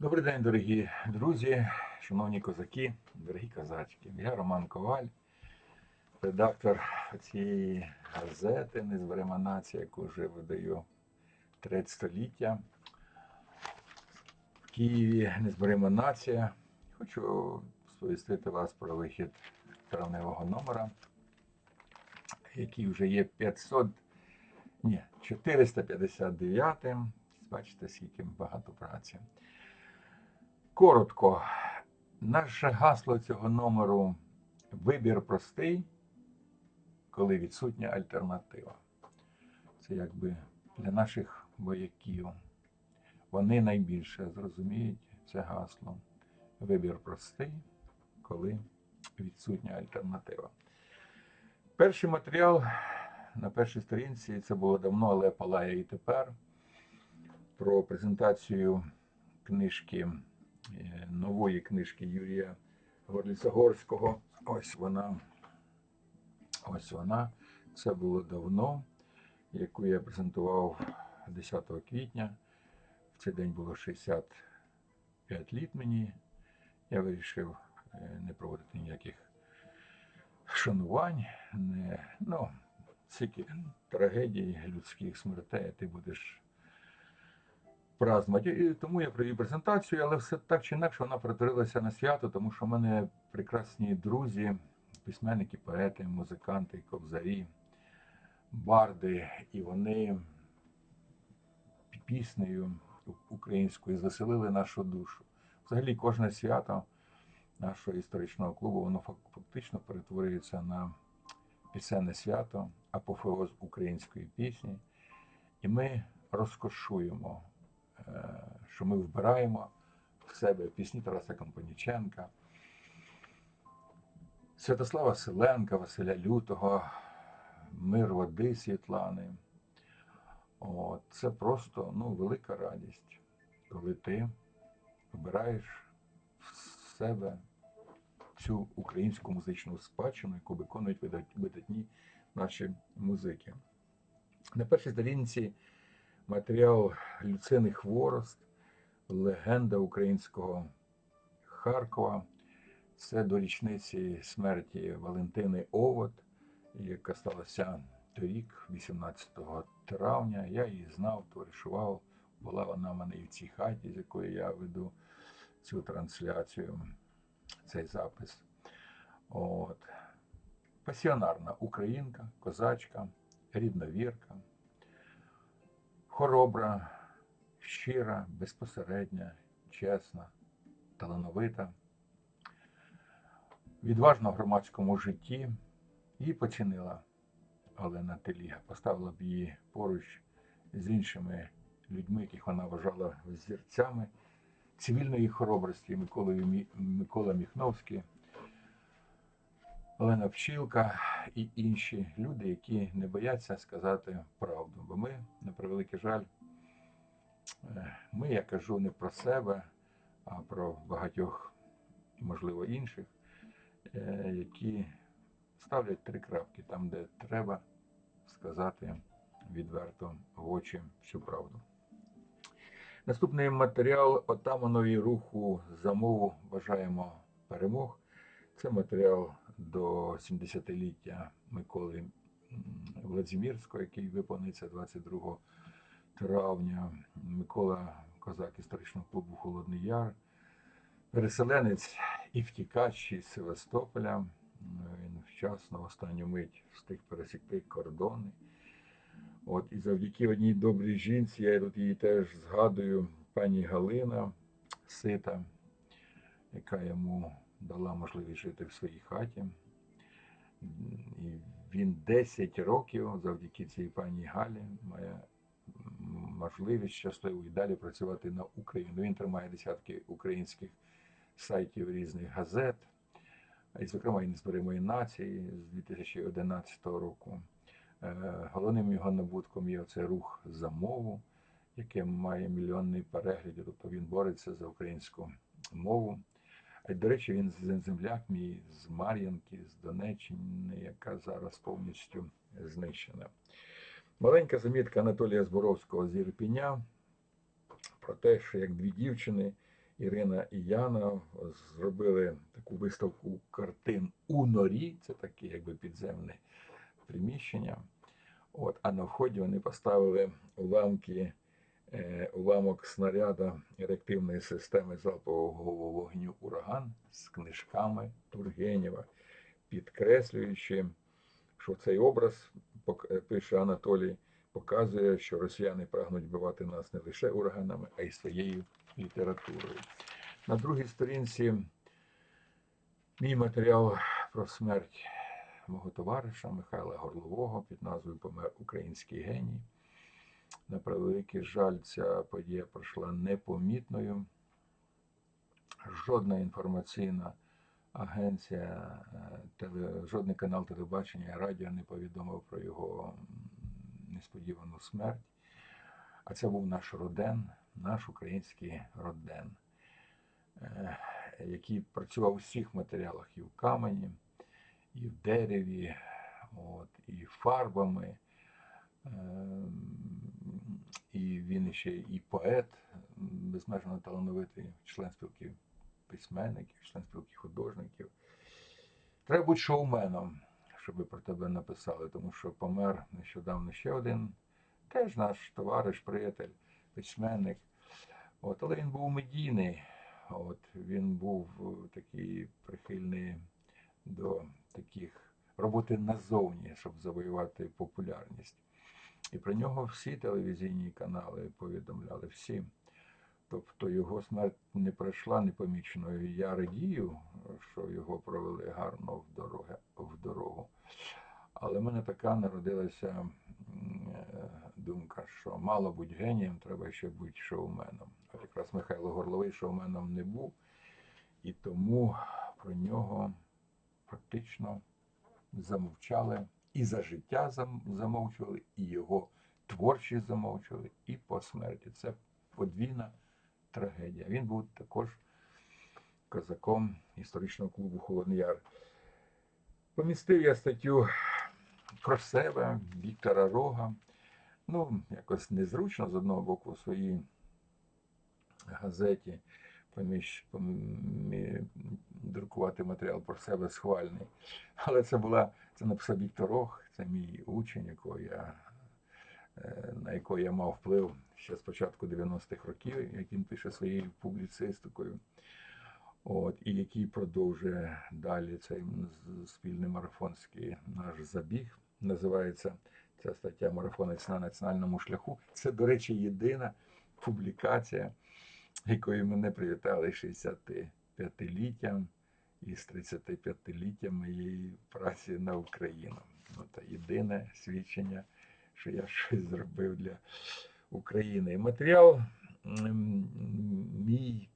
Добрий день, дорогі друзі, шановні козаки, дорогі козачки. Я Роман Коваль, редактор цієї газети Незберема нація, яку вже видаю третє століття. В Києві Незберема нація. Хочу сповістити вас про вихід травневого номера, який вже є 500, ні, 459. Бачите, скільки багато праці. Коротко, наше гасло цього номеру вибір простий, коли відсутня альтернатива. Це якби для наших вояків. Вони найбільше зрозуміють це гасло. Вибір простий, коли відсутня альтернатива. Перший матеріал на першій сторінці це було давно, але палає і тепер. Про презентацію книжки нової книжки Юрія Горліцогорського. Ось вона. Ось вона. Це було давно, яку я презентував 10 квітня. В цей день було 65 літ мені. Я вирішив е, не проводити ніяких шанувань, не, ну, стільки трагедій, людських смертей, ти будеш празднувати. І тому я провів презентацію, але все так чи інакше вона перетворилася на свято, тому що в мене прекрасні друзі, письменники, поети, музиканти, кобзарі, барди, і вони піснею українською заселили нашу душу. Взагалі, кожне свято нашого історичного клубу, воно фактично перетворюється на пісенне свято, апофеоз української пісні. І ми розкошуємо що ми вбираємо в себе пісні Тараса Компаніченка, Святослава Селенка, Василя Лютого, Мир води Світлани. От, це просто ну, велика радість, коли ти вбираєш в себе цю українську музичну спадщину, яку виконують видатні наші музики. На першій сторінці матеріал Люцини Хворост, легенда українського Харкова. Це до річниці смерті Валентини Овод, яка сталася торік, 18 травня. Я її знав, товаришував. Була вона в мене і в цій хаті, з якої я веду цю трансляцію, цей запис. От. Пасіонарна українка, козачка, рідновірка хоробра, щира, безпосередня, чесна, талановита, відважна в громадському житті. Її поцінила Олена Теліга, поставила б її поруч з іншими людьми, яких вона вважала зірцями цивільної хоробрості Микола Міхновський, Олена Пчілка і інші люди, які не бояться сказати правду. Бо ми, на превеликий жаль, е, ми, я кажу, не про себе, а про багатьох, можливо, інших, е, які ставлять три крапки там, де треба сказати відверто в очі всю правду. Наступний матеріал Отаманові руху за мову бажаємо перемог. Це матеріал до 70-ліття Миколи Владимирського, який виповниться 22 травня. Микола Козак історичного клубу Холодний Яр, переселенець і втікач із Севастополя. Він вчасно в останню мить встиг пересікти кордони. От і завдяки одній добрій жінці, я тут її теж згадую, пані Галина Сита, яка йому дала можливість жити в своїй хаті. І він 10 років завдяки цій пані Галі має можливість щасливо і далі працювати на Україну. Він тримає десятки українських сайтів різних газет, і, зокрема, і незберемої нації з 2011 року. Е, Головним його набутком є оцей рух за мову, який має мільйонний перегляд, тобто він бореться за українську мову. До речі, він земляк мій з Мар'янки, з Донеччини, яка зараз повністю знищена. Маленька замітка Анатолія Зборовського з Ірпіня про те, що як дві дівчини Ірина і Яна зробили таку виставку картин у норі, це таке якби підземне приміщення. От, а на вході вони поставили уламки, уламок снаряда реактивної системи залпового вогню ураган з книжками Тургенєва, підкреслюючи, що цей образ, е, пише Анатолій, показує, що росіяни прагнуть вбивати нас не лише ураганами, а й своєю літературою. На другій сторінці мій матеріал про смерть мого товариша Михайла Горлового під назвою Помер український геній. На превеликий жаль, ця подія пройшла непомітною. Жодна інформаційна агенція, е, теле, жодний канал телебачення радіо не повідомив про його несподівану смерть. А це був наш роден, наш український роден, е, який працював у всіх матеріалах і в камені, і в дереві, от, і фарбами. Він ще і поет, безмежно талановитий член спілки письменників, член спілки художників. Треба бути шоуменом, щоб про тебе написали, тому що помер нещодавно ще один, теж наш товариш, приятель, письменник. От, але він був медійний, от, він був е, такий прихильний до таких роботи назовні, щоб завоювати популярність. І про нього всі телевізійні канали повідомляли, всі. Тобто його смерть не пройшла непоміченою. Я радію, що його провели гарно в, дороги, в дорогу. Але в мене така народилася е, думка, що мало бути генієм, треба ще бути шоуменом. От якраз Михайло Горловий шоуменом не був, і тому про нього фактично замовчали і за життя замовчували, і його творчість замовчували, і по смерті. Це подвійна трагедія. Він був також козаком історичного клубу Холодний Яр. Помістив я статтю про себе Віктора Рога. Ну, якось незручно з одного боку в своїй газеті поміж, помі- друкувати матеріал про себе схвальний. Але це була це написав Віктор Рог, це мій учень, якого я, е, на якого я мав вплив ще з початку 90-х років, як він пише своєю публіцистикою. От, і який продовжує далі цей спільний марафонський наш забіг. Називається ця стаття Марафонець на національному шляху. Це, до речі, єдина публікація, якою мене привітали 65-літтям із 35-літтям моєї праці на Україну. Ну, це єдине свідчення, що я щось зробив для України. Матеріал мій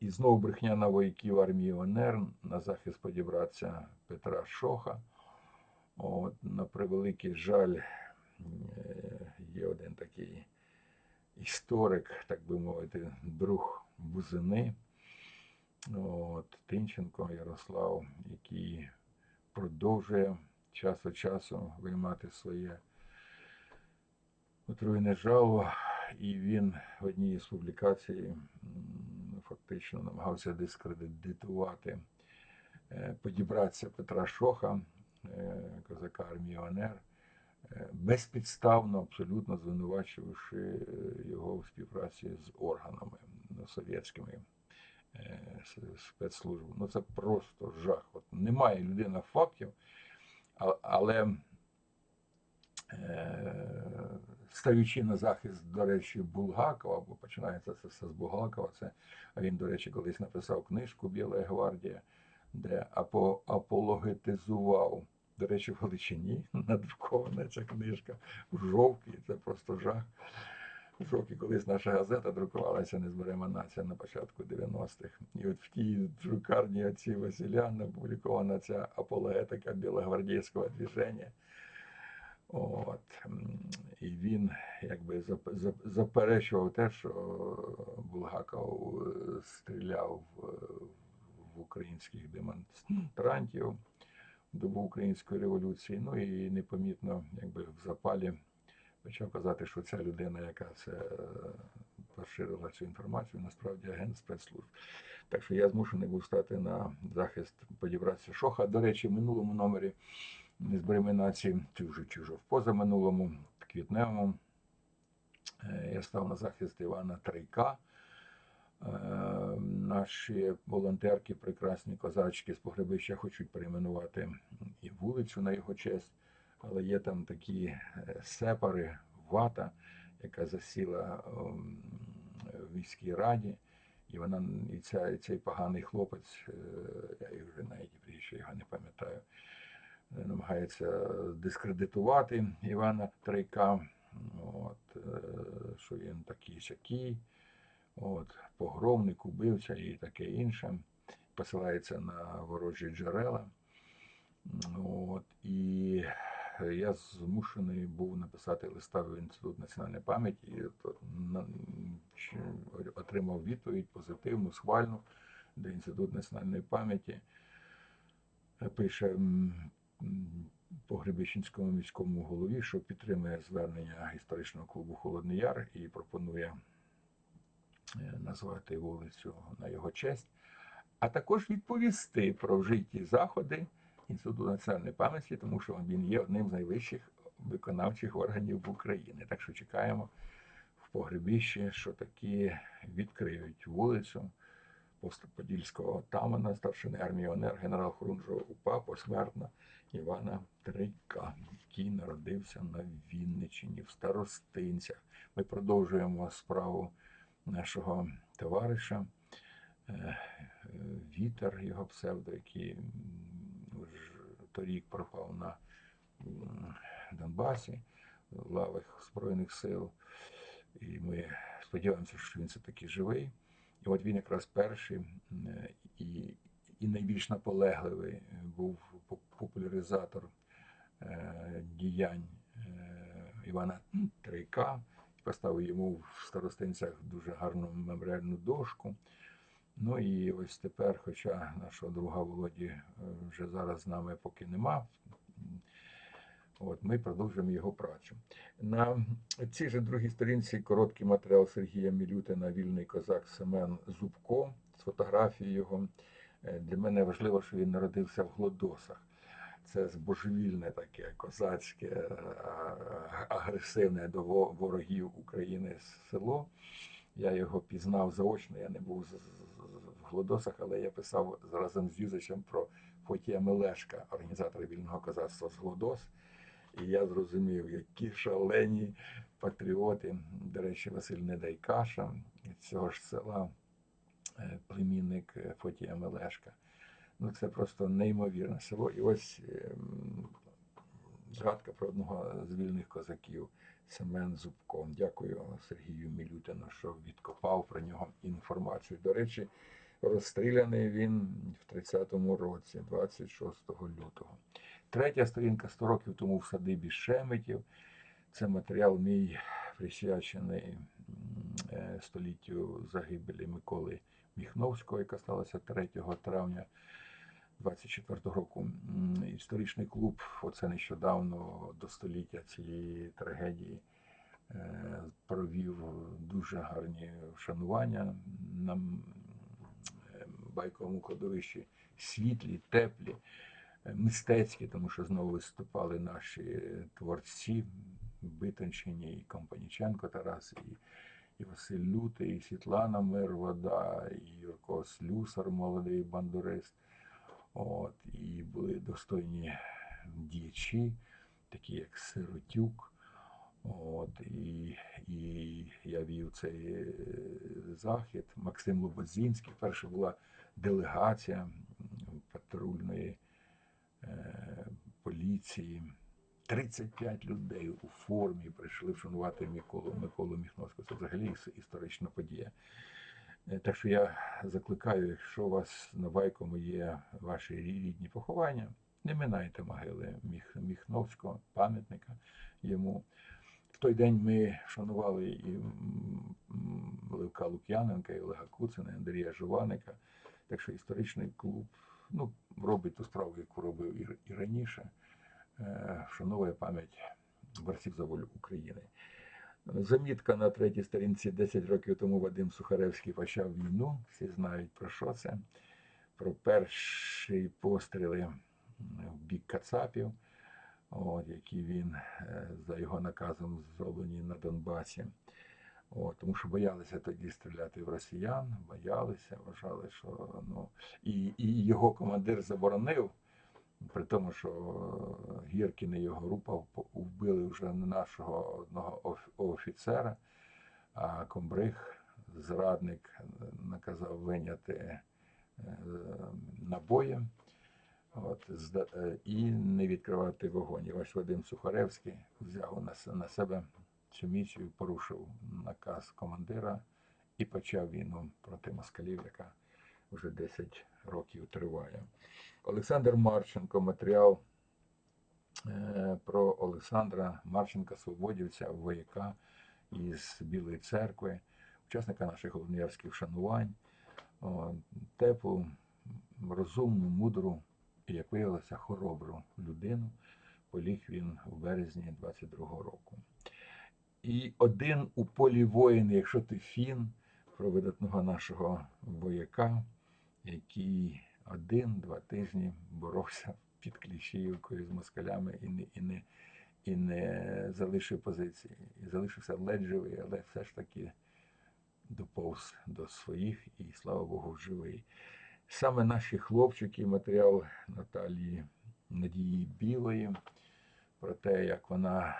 і знову брехня на вояків армії ОНР на захист подібратися Петра Шоха. От, на превеликий жаль, е, є один такий історик, так би мовити, друг Бузини. От, Тинченко Ярослав, який продовжує час від часу виймати своє отруєне жало, і він в одній з публікацій фактично намагався дискредитувати, е, подібратися Петра Шоха, е, козака е, безпідставно, абсолютно звинувачувавши е, його в співпраці з органами ну, совєтськими е, спецслужб. Ну це просто жах. От немає людина фактів, але е, стаючи на захист, до речі, Булгакова, бо починається це все з Булгакова. Це він, до речі, колись написав книжку Біла гвардія, де апо, апологетизував. До речі, в Галичині надрукована ця книжка в жовтій, це просто жах. В жовтій колись наша газета друкувалася Незберема нація на початку 90-х. І от в тій друкарні отці Василяна опублікована ця апологетика білогвардійського движення. От. І він якби зап- зап- заперечував те, що Булгаков е, стріляв в, в українських демонстрантів добу української революції. Ну і непомітно, якби в запалі почав казати, що ця людина, яка це е, поширила цю інформацію, насправді агент спецслужб. Так що я змушений був стати на захист подібратися Шоха. До речі, в минулому номері з Бременаці, чи вже вже в позаминулому, квітневому, е, я став на захист Івана Трейка. Наші волонтерки, прекрасні козачки з погребища хочуть перейменувати і вулицю на його честь, але є там такі е, сепари, вата, яка засіла в міській раді, і вона і, ця, цей поганий хлопець, е, я вже навіть прізвище його не пам'ятаю, е, намагається дискредитувати Івана Трейка, от, що він такий сякий. От, погромник, убивця і таке інше. Посилається на ворожі джерела. От, і я змушений був написати листа в Інститут національної пам'яті, отримав відповідь позитивну, схвальну, де Інститут національної пам'яті е, пише м, Погребищенському міському голові, що підтримує звернення історичного клубу Холодний Яр і пропонує назвати вулицю на його честь, а також відповісти про вжиті заходи Інституту національної пам'яті, тому що він є одним з найвищих виконавчих органів України. Так що чекаємо в погребіщі, що такі відкриють вулицю Подільського отамана, старшини армії ОНР, генерал Хрунжого УПА посмертно Івана Трейка, який народився на Вінниччині в Старостинцях. Ми продовжуємо справу нашого товариша. е, е, Вітер, його псевдо, який торік пропав на Донбасі в лавах Збройних сил. І ми сподіваємося, що він все-таки живий. І от він якраз перший е, і, і найбільш наполегливий був популяризатор діянь Івана Трейка. Поставив йому в старостинцях дуже гарну меморіальну дошку. Ну і ось тепер, хоча нашого друга Володі е, вже зараз з нами поки нема, от ми продовжуємо його працю. На цій же другій сторінці короткий матеріал Сергія Мілютина Вільний козак Семен Зубко з фотографією його. Е, Для мене важливо, що він народився в Глодосах. Це збожевільне таке козацьке, е, агресивне до ворогів України село. Я його пізнав заочно, я не був в Глодосах, але я писав разом з Юзичем про Фотія Мелешка, організатора вільного козацтва з Глодос. І я зрозумів, які шалені патріоти. До речі, Василь Недайкаша цього ж села, е, племінник е, Фотія Мелешка. Ну, це просто неймовірне село. І ось ем, згадка про одного з вільних козаків Семен Зубко. Дякую Сергію Мілютину, що відкопав про нього інформацію. До речі, розстріляний він в 30-му році, 26 лютого. Третя сторінка 100 років тому в садибі Шеметів. Це матеріал мій присвячений е, століттю загибелі Миколи Міхновського, яка сталася 3 травня 24 року. Історичний клуб, оце нещодавно до століття цієї трагедії, е, провів дуже гарні вшанування на е, байковому кладовищі, світлі, теплі, е, мистецькі, тому що знову виступали наші творці Битончині, і Компаніченко Тарас, і, і Василь Лютий, і Світлана Мирвода, і Юрко Слюсар, молодий бандурист. От, і були достойні діячі, такі як Сиротюк. От, і, і я вів цей е, захід. Максим Лободзінський. Перша була делегація патрульної е, поліції. 35 людей у формі прийшли вшанувати Миколу, Миколу Міхновського. Це взагалі історична подія. Е, Так що я закликаю, якщо у вас на Байкому є ваші рідні поховання, не минайте могили Міх, Міхновського, пам'ятника йому. В той день ми вшанували і Левка Лук'яненка, і Олега Куцина, і Андрія Жуваника. Так що історичний клуб ну, робить ту справу, яку робив і, раніше, е, вшановує пам'ять борців за волю України. Замітка на третій сторінці 10 років тому Вадим Сухаревський почав війну. Всі знають про що це. Про перші постріли в бік Кацапів, от, які він е, за його наказом зроблені на Донбасі. От, тому що боялися тоді стріляти в росіян, боялися, вважали, що ну і, і його командир заборонив, при тому, що е, Гіркін і його група вбили вже нашого одного оф- офіцера, а комбриг, зрадник, наказав виняти е, набої. От, е, і не відкривати вогонь. І ось Вадим Сухаревський взяв на себе цю місію, порушив наказ командира і почав війну проти москалів, яка вже 10 років триває. Олександр Марченко, матеріал е, про Олександра Марченка, свободівця, вояка із Білої церкви, учасника наших головноярських шанувань, теплу, розумну, мудру і, як виявилося, хоробру людину. Поліг він у березні 22-го року. І один у полі воїн, якщо ти фін, про видатного нашого вояка, який один-два тижні боровся під Кліщіївкою з москалями і не, і не, і не залишив позиції. І залишився ледь живий, але все ж таки доповз до своїх і, слава Богу, живий. Саме наші хлопчики, матеріал Наталії Надії Білої, про те, як вона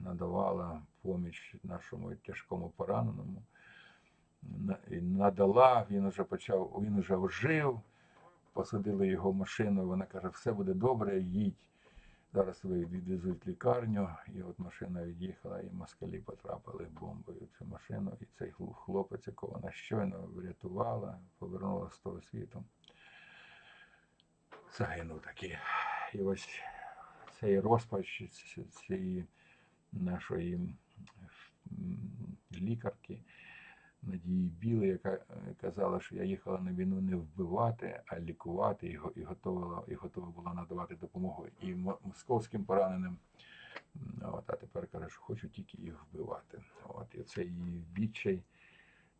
надавала поміч нашому тяжкому пораненому. Надала, він уже почав, він уже ожив, посадили його в машину, вона каже, все буде добре, їдь. Зараз ви відвезуть лікарню, і от машина від'їхала, і москалі потрапили бомбою цю машину. І цей хлопець, якого вона щойно врятувала, повернула з того світу. Загинув таки. І ось цей розпач цієї нашої лікарки Надії Білої, яка е, казала, що я їхала на війну не вбивати, а лікувати і, і готова, і готова була надавати допомогу і московським пораненим. От, а тепер каже, що хочу тільки їх вбивати. От, і цей відчай,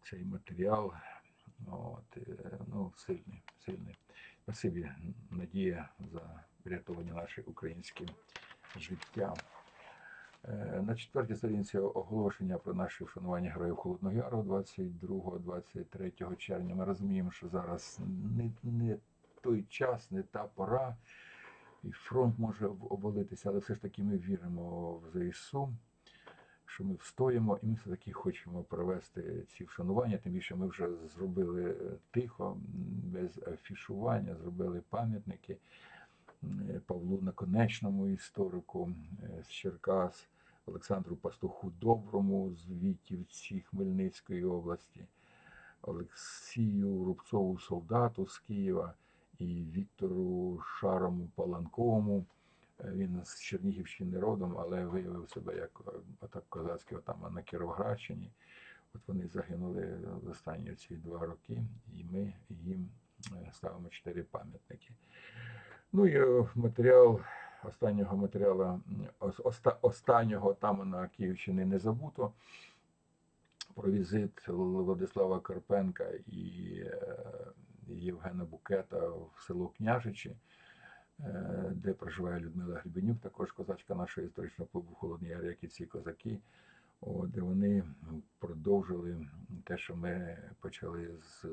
цей матеріал, от, е, ну, сильний, сильний. Спасибі, Надія, за врятовані наші українські життя. Е, На четвертій сторінці оголошення про наше вшанування Героїв Холодного Яру 22-23 червня. Ми розуміємо, що зараз не, не той час, не та пора, і фронт може обвалитися, але все ж таки ми віримо в ЗСУ, що ми встоїмо, і ми все-таки хочемо провести ці вшанування. Тим більше ми вже зробили е, тихо, без афішування, зробили пам'ятники. Е, Павлу Наконечному історику е, з Черкас, Олександру Пастуху Доброму з Вітівці Хмельницької області, Олексію Рубцову солдату з Києва і Віктору Шарому Паланковому. Е, Він з Чернігівщини родом, але виявив себе як отак козацький отаман на Кіровоградщині. От вони загинули останні ці два роки, і ми їм ставимо чотири пам'ятники. Ну і е, матеріал останнього матеріалу оста- останнього там на Київщині не забуто. Про візит Владислава Карпенка і е, Євгена Букета в село Княжичі, е, де проживає Людмила Гребенюк, також козачка нашого історичного клубу Холодний Яр, як і ці козаки, де вони продовжили те, що ми почали з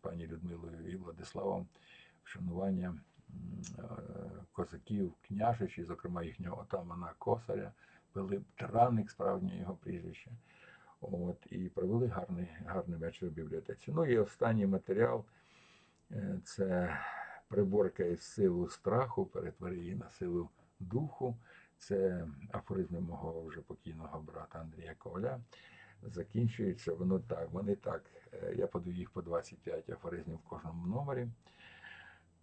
пані Людмилою і Владиславом вшанування е, козаків княжичі, зокрема їхнього отамана Косаря, Пилип Травник, справжнє його прізвище. От, і провели гарний, гарний вечір в бібліотеці. Ну і останній матеріал е, це приборка із силу страху, перетвори її на силу духу. Це афоризми мого вже покійного брата Андрія Коваля. Закінчується воно так. Вони так. е, Я подаю їх по 25 афоризмів в кожному номері.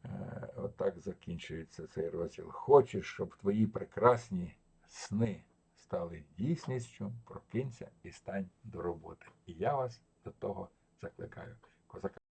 Е, Отак закінчується цей розділ. Хочеш, щоб твої прекрасні сни стали дійсністю, прокинься і стань до роботи. І я вас до того закликаю. Козака.